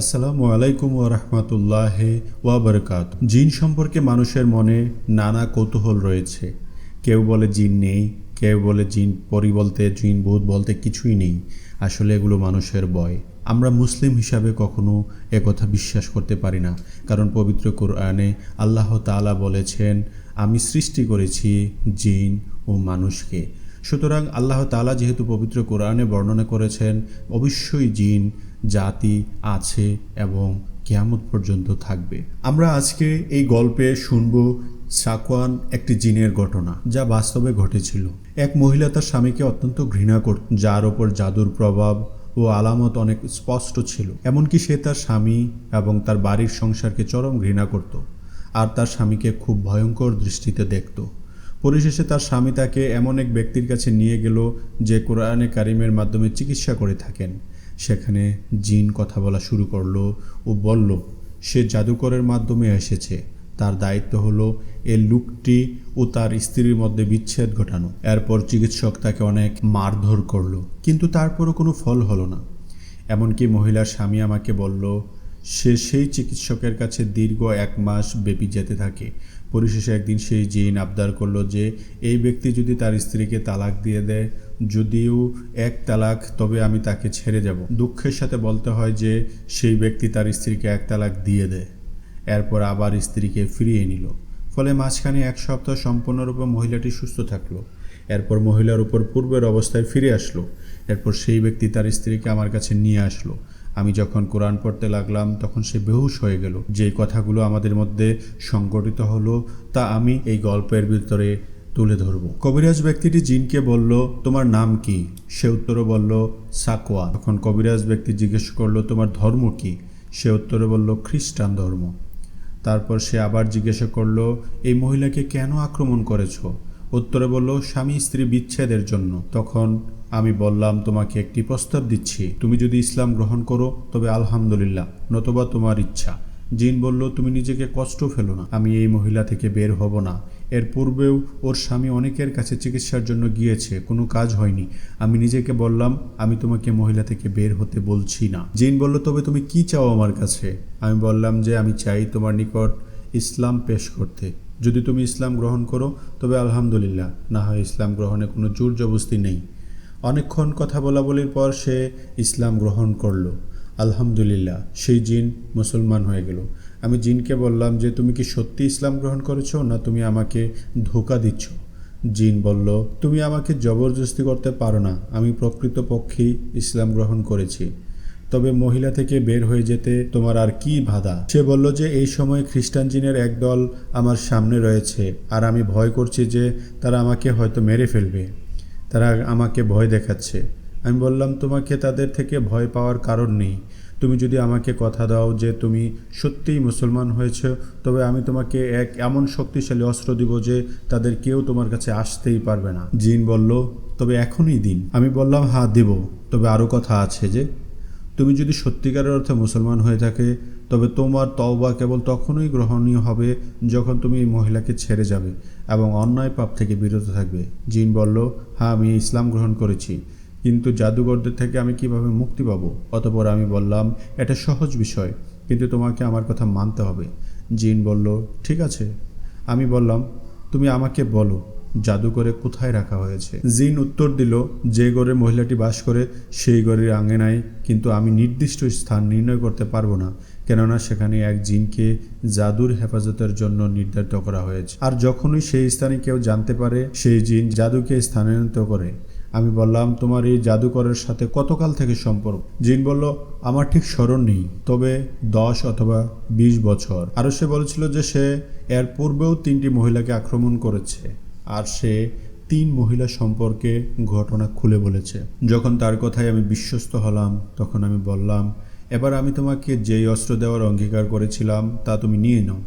আসসালামু আলাইকুম ও রহমতুল্লাহ ওয়াবরকাত জিন সম্পর্কে মানুষের মনে নানা কৌতূহল রয়েছে। কেউ বলে জিন নেই, কেউ বলে জিন পরি বলতে, জিন ভূত বলতে কিছুই নেই। আসলে এগুলো মানুষের বয় আমরা মুসলিম হিসাবে কখনো একথা বিশ্বাস করতে পারি না। কারণ পবিত্র কোরআনে আল্লাহ তাআলা বলেছেন, আমি সৃষ্টি করেছি জিন ও মানুষকে। সুতরাং আল্লাহ তাআলা যেহেতু পবিত্র কোরআনে বর্ণনা করেছেন, অবশ্যই জিন জাতি আছে এবং কেয়ামত পর্যন্ত থাকবে। আমরা আজকে এই গল্পে শুনব সাকওয়ান একটি জিনের ঘটনা, যা বাস্তবে ঘটেছিল। এক মহিলা তার স্বামীকে অত্যন্ত ঘৃণা করত, যার ওপর জাদুর প্রভাব ও আলামত অনেক স্পষ্ট ছিল। এমনকি সে তার স্বামী এবং তার বাড়ির সংসারকে চরম ঘৃণা করত আর তার স্বামীকে খুব ভয়ঙ্কর দৃষ্টিতে দেখত। পরিশেষে তার স্বামী তাকে এমন এক ব্যক্তির কাছে নিয়ে গেল যে কোরআনে কারিমের মাধ্যমে চিকিৎসা করে থাকেন। সেখানে জিন কথা বলা শুরু করল ও বলল, সে জাদুকরের মাধ্যমে এসেছে। তার দায়িত্ব হলো এ লুকটি ও তার স্ত্রীর মধ্যে বিচ্ছেদ ঘটানো। এরপর চিকিৎসক তাকে অনেক মারধর করল, কিন্তু তারপরও কোনো ফল হলো না। এমনকি মহিলার স্বামী আমাকে বলল, সে সেই চিকিৎসকের কাছে দীর্ঘ এক মাস ব্যাপী যেতে থাকে। পরিশেষে একদিন সেই জিন আবদার করল যে, এই ব্যক্তি যদি তার স্ত্রীকে তালাক দিয়ে দেয় যদিও এক তালাক, তবে আমি তাকে ছেড়ে যাব। দুঃখের সাথে বলতে হয় যে, সেই ব্যক্তি তার স্ত্রীকে এক তালাক দিয়ে দেয়। এরপর আবার স্ত্রীকে ফিরিয়ে নিল। ফলে মাঝখানে এক সপ্তাহ সম্পূর্ণরূপে মহিলাটি সুস্থ থাকল। এরপর মহিলার উপর পূর্বের অবস্থায় ফিরে আসলো। এরপর সেই ব্যক্তি তার স্ত্রীকে আমার কাছে নিয়ে আসলো। আমি যখন কোরআন পড়তে লাগলাম, তখন সে বেহুশ হয়ে গেল। যে কথাগুলো আমাদের মধ্যে সংগঠিত হলো, তা আমি এই গল্পের ভিতরে তুলে ধরব। কবিরাজ ব্যক্তিটি জিনকে বলল, তোমার নাম কি? সে উত্তরে বলল, সাকোয়া। তখন কবিরাজ ব্যক্তি জিজ্ঞেস করল, তোমার ধর্ম কি? সে উত্তরে বলল, খ্রিস্টান ধর্ম। তারপর সে আবার জিজ্ঞাসা করল, এই মহিলাকে কেন আক্রমণ করেছ? উত্তরে বলল, স্বামী স্ত্রী বিচ্ছেদের জন্য। তখন আমি বললাম, তোমাকে একটি প্রস্তাব দিচ্ছি। তুমি যদি ইসলাম গ্রহণ করো, তবে আলহামদুলিল্লাহ, নতবা তোমার ইচ্ছা। জিন বলল, তুমি নিজেকে কষ্ট ফেলো না। আমি এই মহিলা থেকে বের হব না। এর পূর্বেও ওর স্বামী অনেকের কাছে চিকিৎসার জন্য গিয়েছে, কোনো কাজ হয়নি। আমি নিজেকে বললাম, আমি তোমাকে মহিলা থেকে বের হতে বলছি না। জিন বলল, তবে তুমি কি চাও আমার কাছে? আমি বললাম যে, আমি চাই তোমার নিকট ইসলাম পেশ করতে। যদি তুমি ইসলাম গ্রহণ করো, তবে আলহামদুলিল্লাহ, না হয় ইসলাম গ্রহণে কোনো জোর জবস্তি নেই। অনেকক্ষণ কথা বলা বলির পর সে ইসলাম গ্রহণ করল। আলহামদুলিল্লাহ, সেই জিন মুসলমান হয়ে গেল। আমি জিনকে বললাম যে, তুমি কি সত্যি ইসলাম গ্রহণ করেছ না তুমি আমাকে ধোকা দিচ্ছ? জিন বলল, তুমি আমাকে জবরদস্তি করতে পারো না। আমি প্রকৃতপক্ষেই ইসলাম গ্রহণ করেছি। তবে মহিলা থেকে বের হয়ে যেতে তোমার আর কি বাধা? সে বলল যে, এই সময় খ্রিস্টান জিনের একদল আমার সামনে রয়েছে, আর আমি ভয় করছি যে তারা আমাকে হয়তো মেরে ফেলবে। তারা আমাকে ভয় দেখাচ্ছে। আমি বললাম, তোমাকে তাদের থেকে ভয় পাওয়ার কারণ নেই। তুমি যদি আমাকে কথা দাও যে তুমি সত্যিই মুসলমান হয়েছ, তবে আমি তোমাকে এক এমন শক্তিশালী অস্ত্র দিব যে তাদের কেউ তোমার কাছে আসতেই পারবে না। জিন বলল, তবে এখনই দিন। আমি বললাম হ্যাঁ দেব। তবে আরও কথা আছে যে, তুমি যদি সত্যিকারের অর্থে মুসলমান হয়ে থাকে, তবে তোমার তওবা কেবল তখনই গ্রহণীয় হবে যখন তুমি এই মহিলাকে ছেড়ে যাবে এবং অন্যায় পাপ থেকে বিরত থাকবে। জিন বলল হ্যাঁ আমি ইসলাম গ্রহণ করেছি। কিন্তু জাদুঘরদের থেকে আমি কীভাবে মুক্তি পাবো? অতপর আমি বললাম, এটা সহজ বিষয়, কিন্তু তোমাকে আমার কথা মানতে হবে। জিন বলল, ঠিক আছে। আমি বললাম, তুমি আমাকে বলো জাদুঘরে কোথায় রাখা হয়েছে? জিন উত্তর দিল, যে ঘরে মহিলাটি বাস করে, সেই ঘরের আঙেনায়, কিন্তু আমি নির্দিষ্ট স্থান নির্ণয় করতে পারব না, কেননা সেখানে এক জিনকে জাদুর হেফাজতের জন্য নির্ধারিত করা হয়েছে। আর যখনই সেই স্থানে কেউ জানতে পারে, সেই জিন জাদুকে স্থানান্তরিত করে। আমি বললাম, তোমার এই জাদুকরের সাথে কতকাল থেকে সম্পর্ক? জিন বলল, আমার ঠিক স্মরণ নেই, তবে দশ অথবা বিশ বছর। আরও সে বলেছিল যে সে এর পূর্বেও তিনটি মহিলাকে আক্রমণ করেছে, আর সে তিন মহিলা সম্পর্কে ঘটনা খুলে বলেছে। যখন তার কথায় আমি বিশ্বস্ত হলাম, তখন আমি বললাম, এবার আমি তোমাকে যেই অস্ত্র দেওয়ার অঙ্গীকার করেছিলাম, তা তুমি নিয়ে নাও।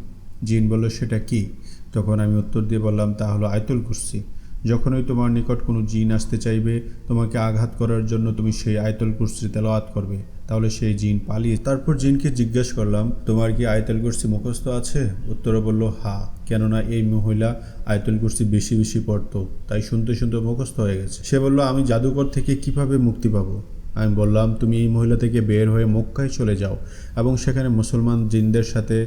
জিন বলল, সেটা কি? তখন আমি উত্তর দিয়ে বললাম, তা হলো আয়তুল কুরসি। যখনই তোমার নিকট কোনো জিন আসতে চাইবে, তোমাকে আঘাত করার জন্য তুমি সেই আয়তুল কুরসি তেলাওয়াত করবে। তাহলে সেই জিন পালিয়ে তারপর জিনকে জিজ্ঞেস করলাম, তোমার কি আয়তুল কুর্সি মুখস্থ আছে? উত্তরে বলল, হা, কেননা এই মহিলা আয়তুল কুর্সি বেশি বেশি পড়তো, তাই শুনতে শুনতে মুখস্থ হয়ে গেছে। সে বলল, আমি জাদুকর থেকে কীভাবে মুক্তি পাবো? আমি বললাম, তুমি এই মহিলা থেকে বের হয়ে মক্কায় চলে যাও এবং সেখানে মুসলমান জিনদের সাথে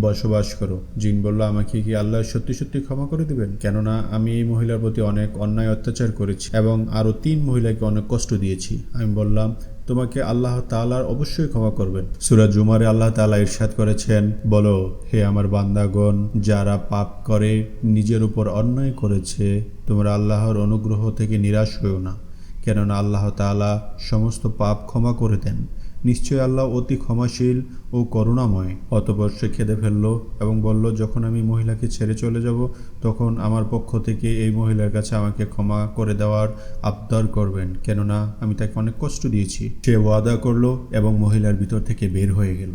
বসবাস করো। জিন বলল, আমাকে কি আল্লাহ সত্যি সত্যি ক্ষমা করে দিবেন? কেননা আমি এই মহিলার প্রতি অনেক অন্যায় অত্যাচার করেছি এবং আরও তিন মহিলাকে অনেক কষ্ট দিয়েছি। আমি বললাম, তোমাকে আল্লাহ তাআলার অবশ্যই ক্ষমা করবেন। সুরাজ জুমারে আল্লাহ তাআলা ইরশাদ করেছেন, বলো, হে আমার বান্দাগণ, যারা পাপ করে, নিজের উপর অন্যায় করেছে, তোমরা আল্লাহর অনুগ্রহ থেকে নিরাশ হয়েও না। কেননা আল্লাহ তাআলা সমস্ত পাপ ক্ষমা করে দেন। নিশ্চয় আল্লাহ অতি ক্ষমাশীল ও করুণাময়। অতপর সে খেদে ফেলল এবং বলল, যখন আমি মহিলাকে ছেড়ে চলে যাব, তখন আমার পক্ষ থেকে এই মহিলার কাছে আমাকে ক্ষমা করে দেওয়ার আবদার করবেন। কেননা, আমি তাকে অনেক কষ্ট দিয়েছি। সে ওয়াদা করল এবং মহিলার ভিতর থেকে বের হয়ে গেল।